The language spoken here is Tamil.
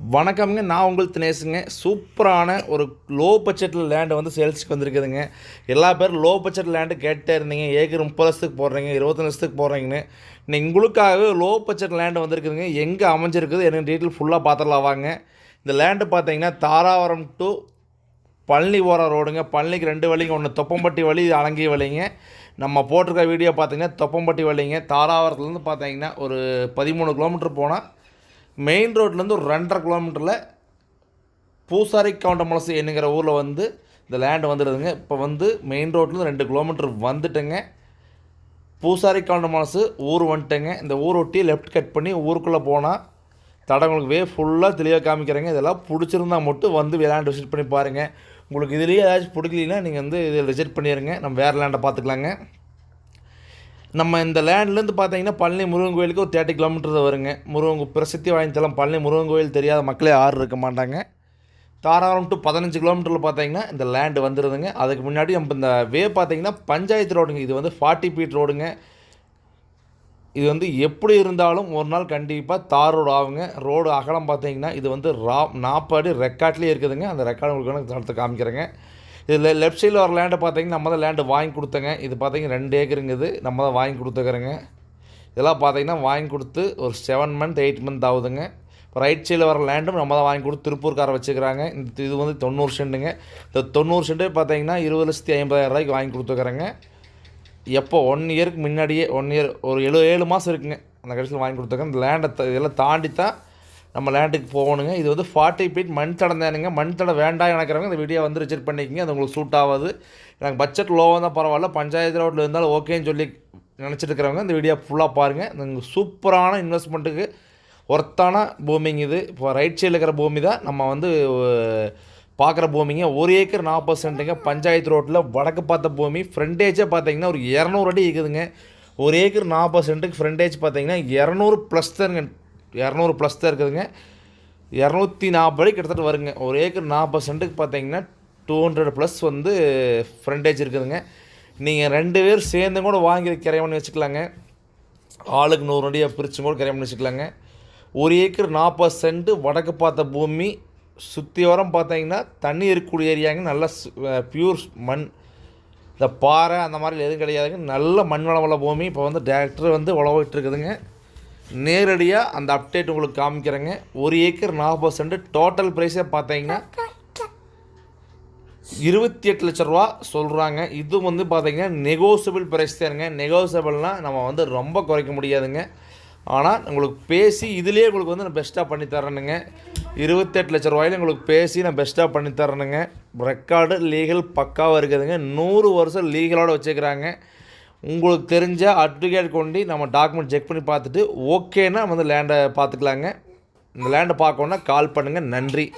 வணக்கம்ங்க. நான் உங்களுக்கு தினேசுங்க சூப்பரான ஒரு லோ பட்ஜெட்டில் லேண்டு வந்து சேல்ஸுக்கு வந்திருக்குதுங்க. எல்லா பேரும் லோ பட்ஜெட் லேண்டு கேட்டே இருந்தீங்க. ஏக்கர் முப்பது லட்சத்துக்கு போடுறீங்க இருபத்தஞ்சு லட்சத்துக்கு போடுறீங்கன்னு. இன்னைக்கு உங்களுக்காகவே லோ பட்ஜெட் லேண்டு வந்திருக்குதுங்க. எங்கே அமைஞ்சிருக்குது? எனக்கு டீட்டெயில் ஃபுல்லாக பார்த்துடலாம் வாங்க. இந்த லேண்டு பார்த்தீங்கன்னா தாராவரம் டு பழனி போகிற ரோடுங்க. பழனிக்கு ரெண்டு வழிங்க. ஒன்று தொப்பம்பட்டி வழி இது அலங்கி வழிங்க. நம்ம போட்டிருக்க வீடியோ பார்த்தீங்கன்னா தொப்பம்பட்டி வழிங்க. தாராவரத்துலேருந்து பார்த்தீங்கன்னா ஒரு பதிமூணு கிலோமீட்டர் போனால் மெயின் ரோட்லேருந்து ஒரு ரெண்டரை கிலோமீட்டரில் பூசாரி கவுண்டமலசு என்னங்கிற ஊரில் வந்து இந்த லேண்டு வந்துடுதுங்க இப்போ வந்து மெயின் ரோட்லேருந்து ரெண்டு கிலோமீட்டர் வந்துட்டுங்க. பூசாரி கவுண்டமலசு ஊர் வந்துட்டுங்க. இந்த ஊர் ஒட்டி லெஃப்ட் கட் பண்ணி ஊருக்குள்ளே போனால் தடங்களுக்கு வே ஃபுல்லாக தெளிவாக காமிக்கிறேங்க. இதெல்லாம் பிடிச்சிருந்தா மட்டும் வந்து லேண்ட் விசிட் பண்ணி பாருங்கள் உங்களுக்கு இதுலேயே ஏதாச்சும் பிடிக்கலனா நீங்கள் வந்து இதில் ரிஜெக்ட் பண்ணிடுங்க நம்ம வேறு லேண்டை பார்த்துக்கலாங்க. நம்ம இந்த லேண்ட்லேருந்து பார்த்தீங்கன்னா பழனி முருகன் கோயிலுக்கு ஒரு தேர்ட்டி கிலோமீட்டர் வருங்க. முருகன் பிரசித்தி வாய்ந்தலாம் பழனி முருகன் கோயில் தெரியாத மக்களே ஆறு இருக்க மாட்டாங்க. தாராபுரம் டு பதினஞ்சு கிலோமீட்டரில் பார்த்தீங்கன்னா இந்த லேண்டு வந்துடுதுங்க அதுக்கு முன்னாடி நம்ம இந்த வே பார்த்தீங்கன்னா பஞ்சாயத்து ரோடுங்க. இது வந்து ஃபார்ட்டி ஃபீட் ரோடுங்க. இது வந்து எப்படி இருந்தாலும் ஒரு நாள் கண்டிப்பாக தார் ரோடு ஆகுங்க. ரோடு அகலம் பார்த்தீங்கன்னா இது வந்து ரா நாற்பது ரெக்கார்ட்லேயே இருக்குதுங்க. அந்த ரெக்கார்டு உங்களுக்கு தரத்தை காமிக்கிறேங்க. இதில் லெஃப்ட் சைடில் வர லேண்டை பார்த்தீங்கன்னா நம்ம தான் லேண்டு வாங்கி கொடுத்தங்க. இது பார்த்தீங்கன்னா ரெண்டு ஏக்கருங்குது நம்ம தான் வாங்கி கொடுத்துக்கிறேங்க. இதெல்லாம் பார்த்தீங்கன்னா வாங்கி கொடுத்து ஒரு செவன் மந்த் எயிட் மந்த் ஆகுதுங்க. இப்போ ரைட் சைடில் வர லேண்டும் நம்ம தான் வாங்கி கொடுத்து திருப்பூர்க்கார வச்சுக்கிறாங்க. இந்த இது வந்து தொண்ணூறு சென்ட்டுங்க இந்த தொண்ணூறு சென்ட்டு பார்த்தீங்கன்னா இருபது லட்சத்தி ஐம்பதாயிரம் ரூபாய்க்கு வாங்கி கொடுத்துக்கிறேங்க. எப்போ? ஒன் இயருக்கு முன்னாடியே ஒன் இயர் ஒரு எழு ஏழு மாதம் இருக்குங்க. அந்த கடைசியில் வாங்கி கொடுத்துருக்கேன் இந்த லேண்டை இதெல்லாம் தாண்டி தான் நம்ம லேண்டுக்கு போகணுங்க. இது வந்து ஃபார்ட்டி ஃபீட் மண் தடம் தானுங்க. மண் தடம் வேண்டாம் நினைக்கிறவங்க இந்த வீடியோ வந்து ரிஜெக்ட் பண்ணிக்கங்க. அது உங்களுக்கு சூட் ஆகாது. எனக்கு பட்ஜெட் லோவாக தான் பரவாயில்ல. பஞ்சாயத்து ரோட்டில் இருந்தாலும் ஓகேன்னு சொல்லி நினச்சிட்டு இருக்கிறவங்க இந்த வீடியோ ஃபுல்லாக பாருங்கள் இந்த சூப்பரான இன்வெஸ்ட்மெண்ட்டுக்கு ஒர்த்தான பூமிங்க இது. இப்போ ரைட் சைடில் இருக்கிற பூமி தான். நம்ம வந்து பார்க்குற பூமிங்க. ஒரு ஏக்கர் நாற்பது சென்ட்டுங்க. பஞ்சாயத்து ரோட்டில் வடக்கு பார்த்த பூமி. ஃப்ரண்டேஜே பார்த்தீங்கன்னா ஒரு இரநூறு அடி இருக்குதுங்க ஒரு ஏக்கர் நாற்பது சென்ட்டுக்கு ஃப்ரண்டேஜ் பார்த்தீங்கன்னா இரநூறு ப்ளஸ் தானுங்க. இரநூறு ப்ளஸ் தான் இருக்குதுங்க. இரநூத்தி நாற்பது கிட்டத்தட்ட வருங்க. ஒரு ஏக்கர் நாற்பது சென்ட்டுக்கு பார்த்தீங்கன்னா டூ ஹண்ட்ரட் ப்ளஸ் வந்து ஃப்ரண்டேஜ் இருக்குதுங்க. நீங்கள் ரெண்டு பேர் சேர்ந்து கூட வாங்கி கிரையம் பண்ணி வச்சுக்கலாங்க. ஆளுக்கு நூறு அடியாக பிரித்து கூட கிரையம் பண்ணி வச்சுக்கலாங்க. ஒரு ஏக்கர் நாற்பது சென்ட்டு வடக்கு பார்த்த பூமி சுற்றி வரம் பார்த்தீங்கன்னா தண்ணி இருக்கக்கூடிய ஏரியாங்க. நல்ல பியூர் மண். இந்த பாறை அந்த மாதிரி எதுவும் கிடையாதுங்க. நல்ல மண் வளம் பூமி. இப்போ வந்து டேரக்டர் வந்து உழவிட்டு இருக்குதுங்க நேரடியாக அந்த அப்டேட் உங்களுக்கு காமிக்கிறேங்க. ஒரு ஏக்கர் நாற்பது சென்ட் டோட்டல் ப்ரைஸே பார்த்தீங்கன்னா இருபத்தி எட்டு லட்ச ரூபா சொல்கிறாங்க இது வந்து பார்த்தீங்கன்னா நெகோசியபிள் ப்ரைஸ் தானுங்க. நெகோசியபிள்னால் நம்ம வந்து ரொம்ப குறைக்க முடியாதுங்க. ஆனால் உங்களுக்கு பேசி இதுலேயே உங்களுக்கு வந்து நான் பெஸ்ட்டாக பண்ணி தரேனுங்க இருபத்தெட்டு லட்ச ரூபாயில உங்களுக்கு பேசி நான் பெஸ்ட்டாக பண்ணி தரணுங்க. ரெக்கார்டு லீகல் பக்காவாக இருக்குதுங்க. நூறு வருஷம் லீகலோடு வச்சுக்கிறாங்க. உங்களுக்கு தெரிஞ்ச அட்வொகேட் கொண்டு நம்ம டாக்குமெண்ட் செக் பண்ணி பார்த்துட்டு ஓகேன்னா வந்து லேண்டை பார்த்துக்கலாங்க. இந்த லேண்டை பார்க்கணுன்னா கால் பண்ணுங்கள் நன்றி.